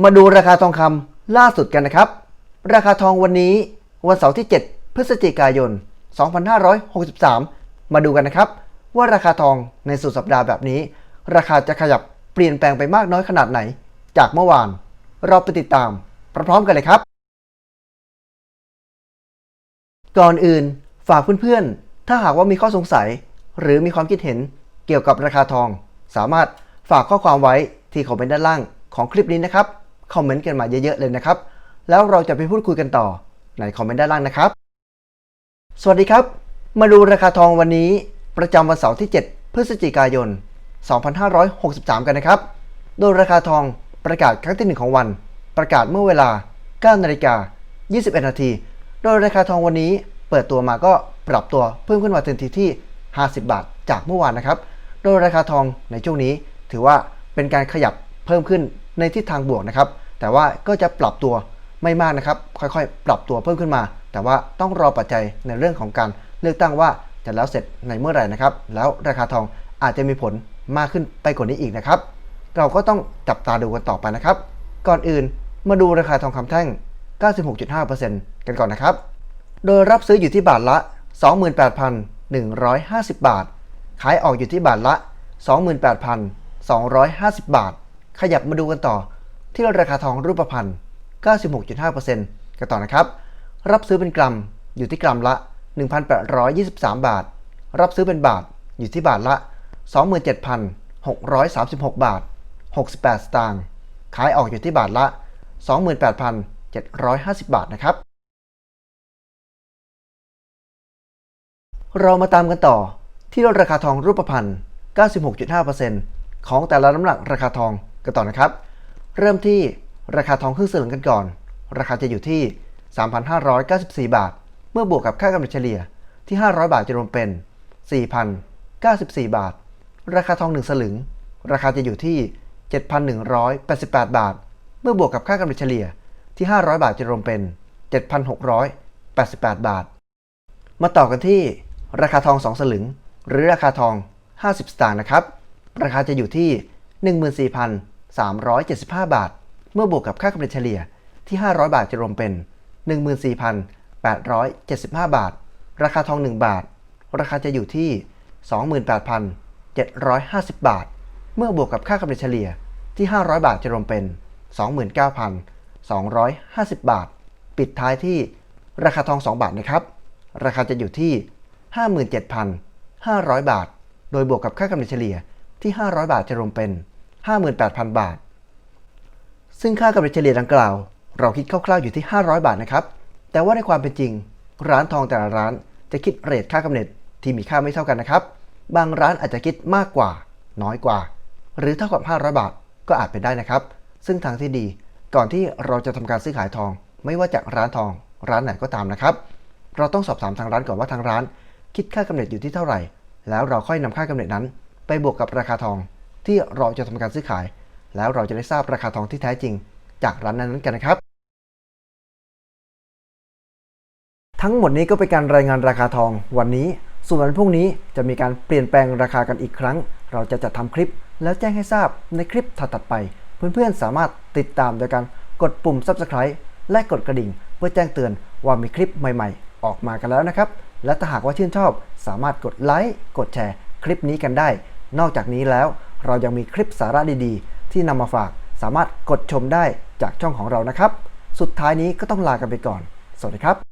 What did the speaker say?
มาดูราคาทองคำล่าสุดกันนะครับ ราคาทองวันนี้วันเสาร์ที่ 7 พฤศจิกายน 2563 มาดูกันนะครับ ว่าราคาทองในสุดสัปดาห์แบบนี้ ราคาจะขยับเปลี่ยนแปลงไปมากน้อยขนาดไหน จากเมื่อวาน เราไปติดตามพร้อมๆกันเลยครับ ก่อนอื่นฝากเพื่อนๆ ถ้าหากว่ามีข้อสงสัย หรือมีความคิดเห็นเกี่ยวกับราคาทอง สามารถฝากข้อความไว้ที่คอมเมนต์ด้านล่างของคลิปนี้นะครับ คอมเมนต์กันมาเยอะๆเลยนะครับ แล้วเราจะไปพูดคุยกันต่อในคอมเมนต์ด้านล่างนะครับ สวัสดีครับ มาดูราคาทองวันนี้ประจำวันเสาร์ที่ 7 พฤศจิกายน 2563 กันนะครับ โดยราคาทองประกาศครั้งที่ 1 ของวัน ประกาศเมื่อเวลา 9 นาฬิกา 21 นาที โดยราคาทองวันนี้เปิดตัวมาก็ปรับตัวเพิ่มขึ้นมาทันทีที่ 50 บาท จากเมื่อวานนะครับ โดยราคาทองในช่วงนี้ถือว่าเป็นการขยับเพิ่มขึ้นในทิศทางบวกนะครับ แต่ว่าก็จะปรับตัวไม่มากนะครับ ค่อยๆ ปรับตัวเพิ่มขึ้นมา แต่ว่าต้องรอปัจจัยในเรื่องของการเลือกตั้งว่าจะแล้วเสร็จในเมื่อไหร่นะครับ แล้วราคาทองอาจจะมีผลมากขึ้นไปกว่านี้อีกนะครับ เราก็ต้องจับตาดูกันต่อไปนะครับ ก่อนอื่นมาดูราคาทองคำแท่ง 96.5%กันก่อนนะครับ โดยรับซื้ออยู่ที่บาทละ 28,150 บาท ขายออกอยู่ที่บาทละ 28,250 บาท ขยับมาดูกันต่อ ที่ราคาทองรูปพรรณ 96.5%กันต่อนะครับ รับซื้อเป็นกรัมอยู่ที่กรัมละ 1,823 บาท รับซื้อเป็นบาทอยู่ที่บาทละ 27,636 บาท 68 สตางค์ ขายออกอยู่ที่บาทละ 28,750 บาทนะครับ เรามาตามกันต่อที่ราคาทองรูปพรรณ 96.5%ของแต่ละน้ำหนักราคาทองกันต่อนะครับ เริ่มที่ราคาทองครึ่งสลึงกันก่อน ราคาจะอยู่ที่ 3,594 บาท เมื่อบวกกับค่ากำไรเฉลี่ยที่ 500 บาทจะรวมเป็น 4,094 บาท ราคาทอง 1 สลึง ราคาจะอยู่ที่ 7,188 บาท เมื่อบวกกับค่ากำไรเฉลี่ยที่ 500 บาทจะรวมเป็น 7,688 บาท มาต่อกันที่ราคาทอง 2 สลึง หรือราคาทอง 50 สตางค์นะครับ ราคาจะอยู่ที่ 375 บาท เมื่อบวกกับค่ากำไรเฉลี่ยที่ 500 บาทจะรวมเป็น 14,875 บาท ราคาทอง 1 บาท ราคาจะอยู่ที่ 28,750 บาท เมื่อบวกกับค่ากำไรเฉลี่ยที่ 500 บาทจะรวมเป็น 29,250 บาท ปิดท้ายที่ราคาทอง 2 บาทนะครับ ราคาจะอยู่ที่ 57,500 บาท โดยบวกกับค่ากำไรเฉลี่ยที่ 500 บาทจะรวมเป็น 58,000 บาท ซึ่งค่ากำไรเฉลี่ยดังกล่าว เราคิดคร่าวๆอยู่ที่ 500 บาทนะครับ แต่ว่าในความเป็นจริง ร้านทองแต่ละร้านจะคิดเรทค่ากำเนิดที่มีค่าไม่เท่ากันนะครับ บางร้านอาจจะคิดมากกว่า น้อยกว่า หรือเท่ากับ 500 บาทก็อาจเป็นได้นะครับ ซึ่งทางที่ดีก่อนที่เราจะทำการซื้อขายทอง ไม่ว่าจากร้านทอง ร้านไหนก็ตามนะครับ เราต้องสอบถามทางร้านก่อนว่าทางร้าน คิดค่ากำเนิดอยู่ที่เท่าไหร่ แล้วเราค่อยนำค่ากำเนิดนั้น ไปบวกกับราคาทอง ที่เราจะทำการซื้อขาย แล้วเราจะได้ทราบราคาทองที่แท้จริง จากร้านนั้นๆกันนะครับ ทั้งหมดนี้ก็เป็นการรายงานราคาทองวันนี้ ส่วนวันพรุ่งนี้จะมีการเปลี่ยนแปลงราคากันอีกครั้ง เราจะจัดทำคลิป แล้วแจ้งให้ทราบในคลิปถัดๆไป เพื่อนๆสามารถติดตามโดยการกดปุ่ม subscribe และกดกระดิ่ง เพื่อแจ้งเตือนว่ามีคลิปใหม่ ๆ ออกมากันแล้วนะครับ และถ้าหากว่าชื่นชอบ สามารถกดไลค์ กดแชร์ คลิปนี้กันได้ นอกจากนี้แล้ว เรายังมีคลิปสาระดีๆ ที่นำมาฝากสามารถกดชมได้จากช่องของเรานะครับ สุดท้ายนี้ก็ต้องลากันไปก่อน สวัสดีครับ